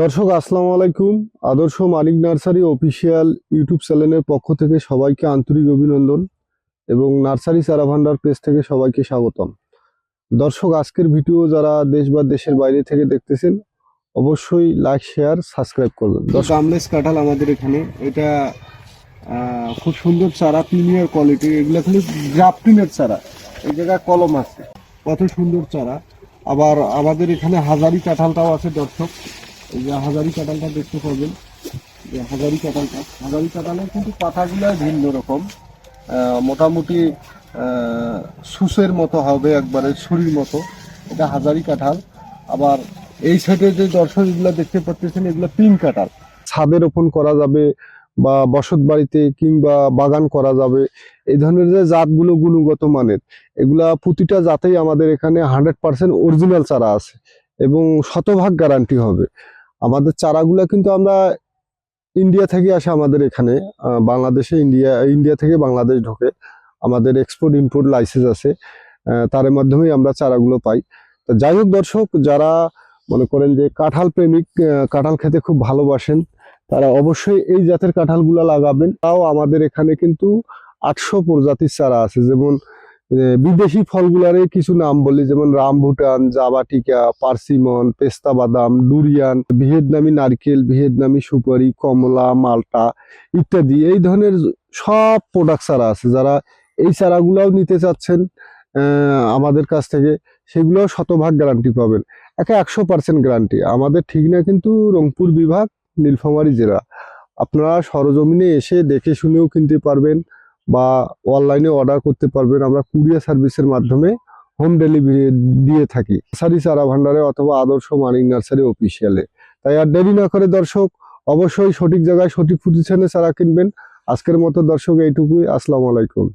দর্শক, আসসালামু আলাইকুম। আদর্শ মালিক নার্সারি অফিসিয়াল ইউটিউব চ্যানেলের পক্ষ থেকে সবাইকে আন্তরিক অভিনন্দন এবং নার্সারি চারা ভান্ডার পেজ থেকে সবাইকে স্বাগতম। দর্শক, আজকের ভিডিও যারা দেশ বা দেশের বাইরে থেকে দেখতেছেন, অবশ্যই লাইক শেয়ার সাবস্ক্রাইব করবেন। দর্শক, আমলেস কাঁঠাল আমাদের এখানে। এটা খুব সুন্দর চারা প্রিমিয়ার কোয়ালিটি এগুলো খালি গ্রাফটিনের চারা। এই জায়গায় কলম আছে। কত সুন্দর চারা। আবার আমাদের এখানে হাজারি কাঁঠালটাও আছে, দর্শক। এই যে হাজারি কাঁঠালটা দেখতে পাবেন। যে হাজারি কাঁঠালটা হাজারি কাঁঠালের কিন্তু পাতাগুলো ভিন্ন রকম। মোটামুটি সুসের মতো হবে, একবারে ছুরির মতো। এটা হাজারি কাঁঠাল আবার এই সাইডে যে দর্শক দেখতে পাচ্ছেন, এগুলো পিঙ্ক কাঁঠাল ছাদে রোপণ করা যাবে বা বসত বাড়িতে কিংবা বাগান করা যাবে। এই ধরনের যে জাতগুলো গুণগত মানের, এগুলা প্রতিটা জাতেই আমাদের এখানে হান্ড্রেড পার্সেন্ট অরিজিনাল চারা আছে এবং শতভাগ গ্যারান্টি হবে। আমাদের চারাগুলা কিন্তু আমরা ইন্ডিয়া থেকে আসে আমাদের এখানে বাংলাদেশে ইন্ডিয়া ইন্ডিয়া থেকে বাংলাদেশ ঢোকে। আমাদের এক্সপোর্ট ইম্পোর্ট লাইসেন্স আছে তার মাধ্যমেই আমরা চারাগুলো পাই। তো যাই হোক দর্শক, যারা মনে করেন যে কাঁঠাল প্রেমিক কাঁঠাল খেতে খুব ভালোবাসেন, তারা অবশ্যই এই জাতের কাঁঠালগুলো লাগাবেন। তাও আমাদের এখানে কিন্তু আটশো প্রজাতির চারা আছে। যেমন বিদেশি ফলগুলারে কিছু নাম বলি, যেমন রামভুটান জাবাটিকা পার্সিমন, পেস্তা বাদাম, ডুরিয়ান, ভিয়েতনামি নারকেল, ভিয়েতনামি সুপারি, কমলা, মালটা ইত্যাদি। এই ধরনের সব প্রোডাক্ট চারা আছে। যারা এই চারাগুলাও নিতে চাচ্ছেন আমাদের কাছ থেকে, সেগুলোও শতভাগ গ্যারান্টি পাবেন। একে একশো পার্সেন্ট গ্যারান্টি আমাদের ঠিক না কিন্তু রংপুর বিভাগ, নীলফামারী জেলা। আপনারা সরজমিনে এসে দেখে শুনেও কিনতে পারবেন। বা অনলাইনে অর্ডার করতে পারবেন। আমরা কুরিয়ার সার্ভিসের মাধ্যমে হোম ডেলিভারি দিয়ে থাকি। সারি সারা ভান্ডারে অথবা আদর্শ মানিক নার্সারি অফিসিয়ালে তাই আর দেরি না করে দর্শক, অবশ্যই সঠিক জায়গায় সঠিক প্রতিষ্ঠানে চারা কিনবেন। আজকের মতো দর্শক এইটুকুই। আসসালামু আলাইকুম।